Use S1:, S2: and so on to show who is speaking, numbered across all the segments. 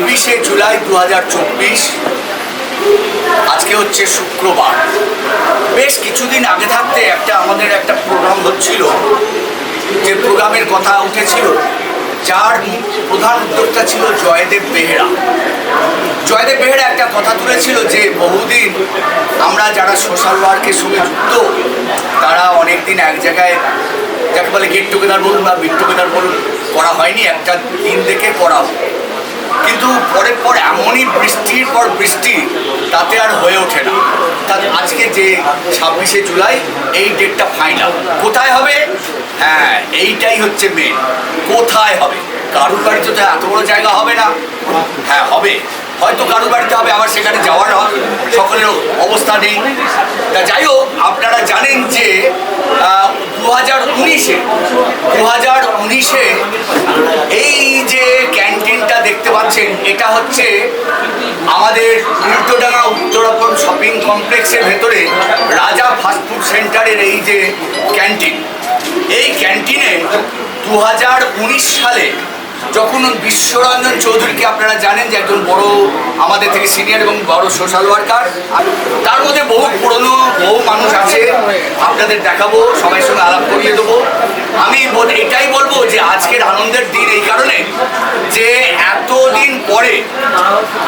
S1: ছাব্বিশে জুলাই দু হাজার চব্বিশ। আজকে হচ্ছে শুক্রবার। বেশ কিছুদিন আগে থাকতে একটা আমাদের একটা প্রোগ্রাম হচ্ছিল, যে প্রোগ্রামের কথা উঠেছিল, যার প্রধান উদ্যোক্তা ছিল জয়দেব বেহেরা। জয়দেব বেহেরা একটা কথা তুলেছিল যে, বহুদিন আমরা যারা সোশ্যাল ওয়ার্কের সঙ্গে যুক্ত, তারা অনেকদিন এক জায়গায়, যাকে বলে গেট টুগেদার বলুন বা বিট টুগেদার বলুন, করা হয়নি, একটা দিন দেখে করা। কিন্তু পরে পর এমনই বৃষ্টির পর বৃষ্টি, তাতে আর হয়ে ওঠে না। তা আজকে যে ছাব্বিশে জুলাই, এই ডেটটা ফাইনাল কোথায় হবে? হ্যাঁ এইটাই হচ্ছে মেন কোথায় হবে? কারুর তো এত বড় জায়গা হবে না। হ্যাঁ হবে। হয়তো কারুর বাড়িতে হবে, আবার সেখানে যাওয়ার সকলের অবস্থা নেই। তা যাই হোক, আপনারা জানেন যে দু হাজার উনিশে দু হাজার উনিশে এই যে ক্যান্টিনটা দেখতে পাচ্ছেন, এটা হচ্ছে আমাদের উল্টোডাঙ্গা উত্তরাপন শপিং কমপ্লেক্সের ভেতরে রাজা ফাস্টফুড সেন্টারের এই যে ক্যান্টিন। এই ক্যান্টিনে দু হাজার উনিশ সালে যখন বিশ্বরঞ্জন চৌধুরীকে আপনারা জানেন যে একজন বড় আমাদের থেকে সিনিয়র এবং বড় সোশ্যাল ওয়ার্কার তার মধ্যে বহু পুরনো, বহু মানুষ আছে। আপনাদের দেখাবো, সবাই সঙ্গে আলাপ করিয়ে দেবো। আমি এটাই বলব যে আজকের আনন্দের দিন এই কারণে যে এতদিন পরে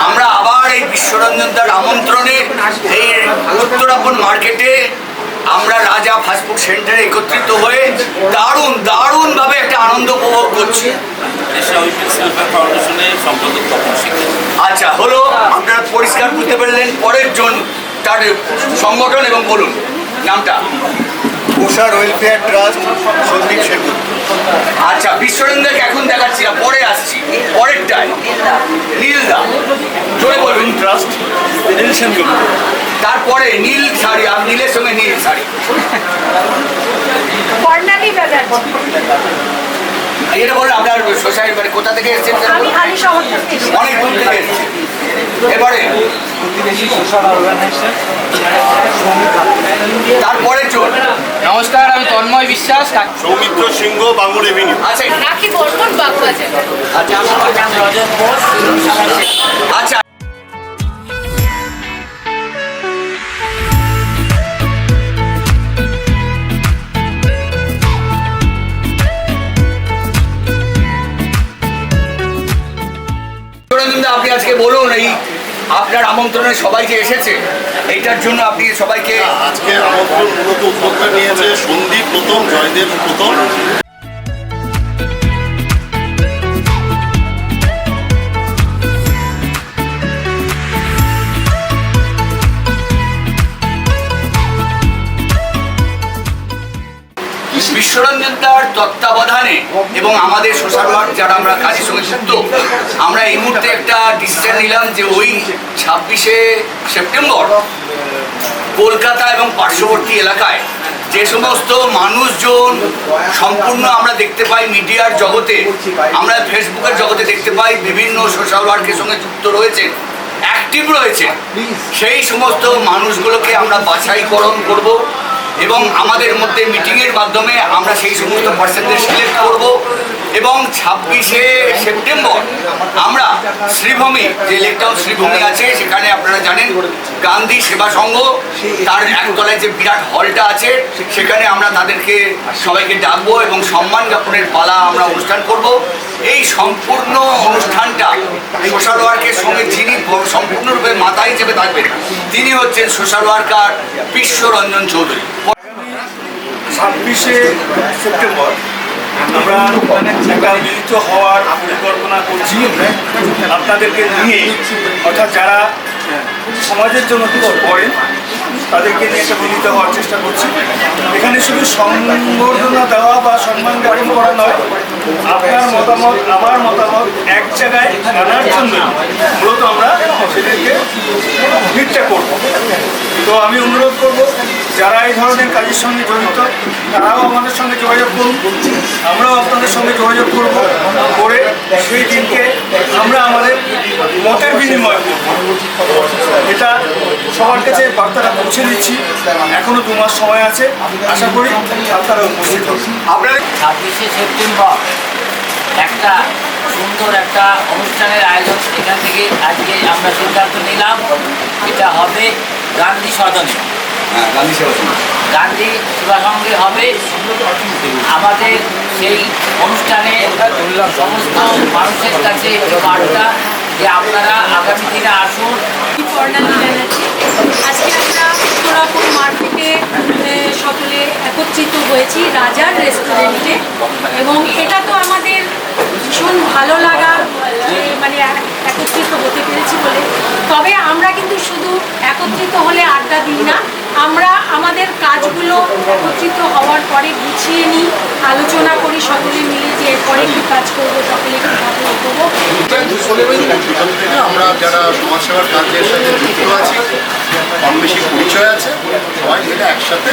S1: আমরা আবার এই বিশ্বরঞ্জন দার আমন্ত্রণে এই উত্তরাপন মার্কেটে আমরা রাজা ফাস্টফুড সেন্টারে একত্রিত হয়ে দারুণ দারুণভাবে একটা আনন্দ উপভোগ করছি। আচ্ছা হলো আপনারা পরিষ্কার বুঝতে পারলেন পরের জন তার সংগঠন এবং বলুন নামটা?
S2: উষার ওয়েলফেয়ার ট্রাস্ট সন্দীপ সেনগুপ্ত।
S1: আচ্ছা বিশ্বরঞ্জনকে এখন দেখাচ্ছি না পরে আসছি। পরেরটায় নীলদা। জোরে বলুন।
S2: ট্রাস্ট
S1: তারপরে নীল শাড়ি আর নীলের সঙ্গে নীল শাড়ি। এটা বলুন আপনার সোসাইটি মানে কোথা থেকে এসেছেন
S3: আমি আলী শহর থেকে এসেছি।
S1: অনেক দূর থেকে এসেছেন এবারে তারপরে চল।
S4: নমস্কার আমি তন্ময় বিশ্বাস
S2: সৌমিত্র সিংহ বাঙুর এভিনিউ।
S1: আচ্ছা
S3: বাগবাজার।
S1: আচ্ছা আপনার আমন্ত্রণে সবাই যে এসেছে। এইটার জন্য আপনি সবাইকে
S2: আজকে আমন্ত্রণ মূলত উদ্যোক্তা নিয়েছে সন্দীপ প্রথম জয়দেব প্রথম
S1: বিশ্বরঞ্জন দার তত্ত্বাবধানে এবং আমাদের সোশ্যাল ওয়ার্ক যারা আমরা কাজের সঙ্গে যুক্ত, আমরা এই মুহূর্তে একটা ডিসিশন নিলাম যে ওই ছাব্বিশে সেপ্টেম্বর কলকাতা এবং পার্শ্ববর্তী এলাকায় যে সমস্ত মানুষজন সম্পূর্ণ আমরা দেখতে পাই মিডিয়ার জগতে, আমরা ফেসবুকের জগতে দেখতে পাই বিভিন্ন সোশ্যাল ওয়ার্কের সঙ্গে যুক্ত রয়েছে অ্যাক্টিভ রয়েছে সেই সমস্ত মানুষগুলোকে আমরা বাছাইকরণ করব। এবং আমাদের মধ্যে মিটিংয়ের মাধ্যমে আমরা সেই সমস্ত পার্সনদের সিলেক্ট করব। এবং ছাব্বিশে সেপ্টেম্বর আমরা শ্রীভূমি, যে লেকটাউন শ্রীভূমি আছে, সেখানে আপনারা জানেন গান্ধী সেবা সংঘ, তার একতলায় যে বিরাট হলটা আছে, সেখানে আমরা তাদেরকে সবাইকে ডাকবো এবং সম্মান জ্ঞাপনের পালা আমরা অনুষ্ঠান করব। এই সম্পূর্ণ অনুষ্ঠানটা সোশ্যাল ওয়ার্কের সঙ্গে যিনি সম্পূর্ণরূপে মাথা হিসেবে থাকবেন, তিনি হচ্ছেন সোশ্যাল ওয়ার্কার বিশ্বরঞ্জন চৌধুরী।
S5: ছাব্বিশে সেপ্টেম্বর আমরা একটা মিলিত হওয়ার পরিকল্পনা করছি। আপনাদেরকে নিয়ে, অর্থাৎ যারা সমাজের জন্য করেন তাদেরকে নিয়ে একটা মিলিত হওয়ার চেষ্টা করছি। এখানে শুধু সংবর্ধনা দেওয়া বা সম্মান জ্ঞাপন করা নয়, আপনার মতামত, আমার মতামত এক জায়গায় আনার জন্য মূলত আমরা সেদেরকে ভিড়টা করব। তো আমি অনুরোধ করব এই ধরনের কাজের সঙ্গে জড়িত, তারাও আমাদের সঙ্গে যোগাযোগ করুন। আমরাও আপনাদের সঙ্গে যোগাযোগ করব করে সেই দিনকে আমরা আমাদের মতের বিনিময় এটা সবার কাছে বার্তাটা পৌঁছে দিচ্ছি। এখনও দু মাস সময় আছে। আশা করি আপনারা উপস্থিত
S1: আপনারা
S4: ছাব্বিশে সেপ্টেম্বর একটা
S6: সুন্দর একটা অনুষ্ঠানের আয়োজন। এখান থেকে আজকে আমরা সিদ্ধান্ত নিলাম, এটা হবে গান্ধী সদনে।
S1: হ্যাঁ গান্ধী সেবা সমিতি।
S6: গান্ধী সেবা সঙ্গে হবে আমাদের সেই অনুষ্ঠানে সমস্ত মানুষের কাছে একটি বার্তা যে আপনারা আগামী দিনে আসুন।
S3: আজকে আমরা উত্তরাপুর মার্কেটে সকলে একত্রিত হয়েছি রাজার রেস্টুরেন্টে। এবং এটা তো আমাদের ভীষণ ভালো লাগা মানে একত্রিত হতে পেরেছি বলে। তবে আমরা কিন্তু শুধু একত্রিত হলে আড্ডা দিই না আমরা আমাদের কাজগুলো একত্রিত হওয়ার পরে গুছিয়ে নিই, আলোচনা করি, সকলে মিলে যে এরপরে কী কাজ করব, সকলে কীভাবে করব।
S2: আমরা যারা সমাজসেবার কাজের সাথে যুক্ত আছি, কম বেশি পরিচয় আছে, সবাই মিলে একসাথে